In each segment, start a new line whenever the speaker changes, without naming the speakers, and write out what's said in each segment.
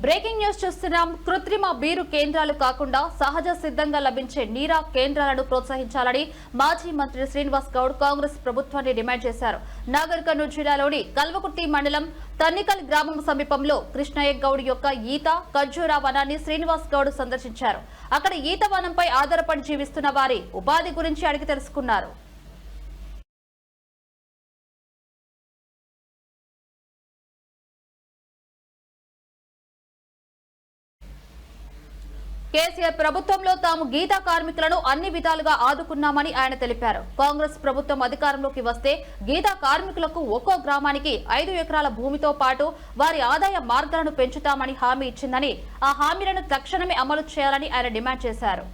Breaking news చూస్తున్నాం. కృత్రిమ beer కేంద్రాలు కాకుండా సహజ సిద్ధంగా లభించే నీరా కేంద్రాలను ప్రోత్సహించాలని మాజీ మంత్రి శ్రీనివాస్ గౌడ్ కాంగ్రెస్ ప్రభుత్వాన్ని డిమాండ్ చేశారు. నాగర్ కర్నూలు జిల్లాలోని కల్వకుర్తి మండలం తన్నికల్ గ్రామం సమీపంలో కృష్ణయ్య గౌడ్ యొక్క ఈత ఖర్జూరా వనాన్ని శ్రీనివాస్ గౌడ్ సందర్శించారు. అక్కడ ఈత వనంపై ఆధారపడి జీవిస్తున్న వారి ఉపాధి గురించి అడిగి తెలుసుకున్నారు. కేసీఆర్ ప్రభుత్వంలో తాము గీతా కార్మికులను అన్ని విధాలుగా ఆదుకున్నామని ఆయన తెలిపారు. కాంగ్రెస్ ప్రభుత్వం అధికారంలోకి వస్తే గీతా కార్మికులకు ఒక్కో గ్రామానికి ఐదు ఎకరాల భూమితో పాటు వారి ఆదాయ మార్గాలను పెంచుతామని హామీ ఇచ్చిందని ఆ హామీలను తక్షణమే అమలు చేయాలని ఆయన డిమాండ్ చేశారు.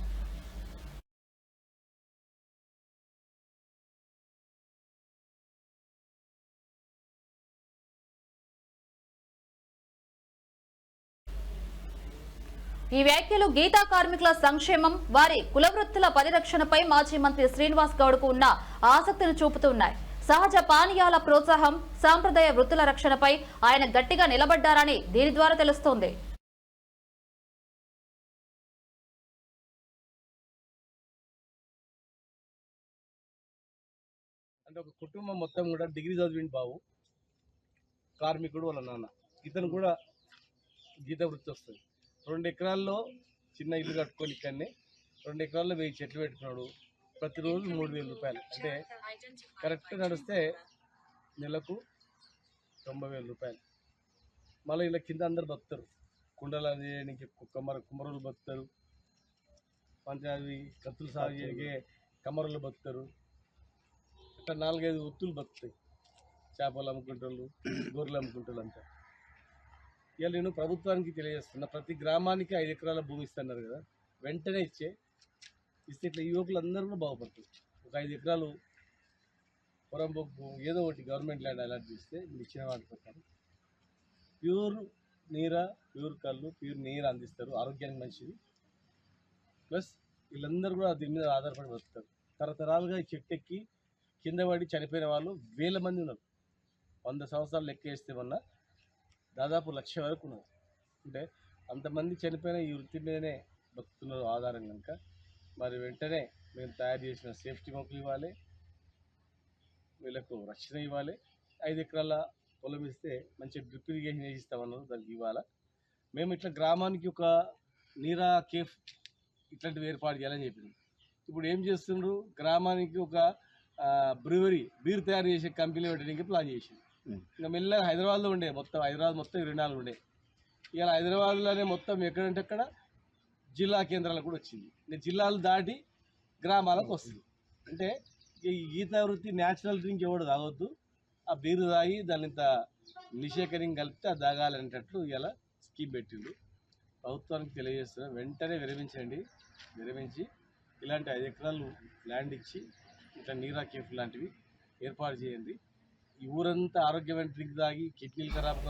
ఈ వ్యాఖ్యలు గీతా కార్మికుల సంక్షేమం వారి కులవృత్తుల పరిరక్షణపై మాజీ మంత్రి శ్రీనివాస్ గౌడ్కు ఉన్న ఆసక్తిని చూపుతున్నాయి. సహజ పానీయాల ప్రోత్సాహం సాంప్రదాయ వృత్తుల రక్షణపై ఆయన గట్టిగా నిలబడ్డారని దీని ద్వారా తెలుస్తోంది.
అంటే ఒక కుటుంబం మొత్తం కూడా డిగ్రీ చదివింది బావు కార్మికుడు వాళ్ళ నాన్న. ఇతను కూడా గీత వృత్తి వస్తుంది. రెండు ఎకరాల్లో చిన్న ఇల్లు కట్టుకొని ఇక్కడనే రెండు ఎకరాల్లో వెయ్యి చెట్లు పెట్టుకున్నాడు. ప్రతిరోజు మూడు వేల రూపాయలు. అంటే కరెక్ట్ నడిస్తే నెలకు తొంభై వేల రూపాయలు. మళ్ళీ ఇలా కింద అందరు బతుకుతారు కుండలు చేయడానికి కుమ్మర కుమ్మరులు బతుకుతారు పంచాది కత్తులు సాగు చేయడానికి కమ్మరులు బతుకుతారు అట్లా నాలుగైదు ఒత్తులు బతుకుతాయి చేపలు అమ్ముకుంటారు గొర్రెలు అమ్ముకుంటారు అంతా. ఇవాళ నేను ప్రభుత్వానికి తెలియజేస్తున్నా ప్రతి గ్రామానికి ఐదు ఎకరాల భూమి ఇస్తున్నారు కదా వెంటనే ఇచ్చే ఇస్తే ఇట్లా యువకులు అందరూ కూడా బాగుపడుతుంది ఒక ఐదు ఎకరాలు పొరంబొక్కు ఏదో ఒకటి గవర్నమెంట్ ల్యాండ్ అలాట్ చేస్తే మీరు ఇచ్చిన వాటి ప్రకారం ప్యూర్ నీర ప్యూర్ కళ్ళు ప్యూర్ నీరు అందిస్తారు ఆరోగ్యానికి మంచిది. ప్లస్ వీళ్ళందరూ కూడా దీని మీద ఆధారపడి బతుకుతారు తరతరాలుగా చెట్టు ఎక్కి కింద పడి చనిపోయిన వాళ్ళు వేల మంది ఉన్నారు. వంద సంవత్సరాలు లెక్క వేస్తే మొన్న దాదాపు లక్ష వరకు ఉన్నారు అంటే అంతమంది చనిపోయిన ఈ వృత్తి మీదనే బతుకుతున్నారు ఆధారం కనుక మరి వెంటనే మేము తయారు చేసిన సేఫ్టీ మొక్కలు ఇవ్వాలి. వీళ్ళకు రక్షణ ఇవ్వాలి. ఐదు ఎకరాల పొలం ఇస్తే మంచి డ్రిప్ ఇరిగేషన్ వేసి ఇస్తామన్నారు దానికి ఇవ్వాలా. మేము ఇట్లా గ్రామానికి ఒక నీరా కేఫ్ ఇట్లాంటివి ఏర్పాటు చేయాలని చెప్పింది. ఇప్పుడు ఏం చేస్తుండ్రు? గ్రామానికి ఒక బ్రూవరీ బీర్ తయారు చేసే కంపెనీ పెట్టడానికి ప్లాన్ చేసింది. ఇంకా మెల్లగా హైదరాబాద్లో ఉండే మొత్తం హైదరాబాద్ మొత్తం ఇరవై నాలుగు ఉండే. ఇలా హైదరాబాద్లోనే మొత్తం ఎక్కడంటే అక్కడ జిల్లా కేంద్రాలకు కూడా వచ్చింది. ఇంకా జిల్లాలు దాటి గ్రామాలకు వస్తుంది. అంటే ఈ గీత వృత్తి న్యాచురల్ డ్రింక్ ఎవడు తాగొద్దు ఆ బీరు తాగి దాని ఇంత నిషేకరింగ్ కలిపితే అది తాగాలనేటట్లు ఇలా స్కీమ్ పెట్టిండు. ప్రభుత్వానికి తెలియజేస్తున్నా. వెంటనే విరమించండి విరమించి ఇలాంటి ఐదు ఎకరాలు ల్యాండ్ ఇచ్చి ఇట్లా నీరా కేఫ్ లాంటివి ఏర్పాటు చేయండి. ఈ ఊరంతా ఆరోగ్యమైన డ్రింక్ తాగి కిడ్నీలు ఖరాబ్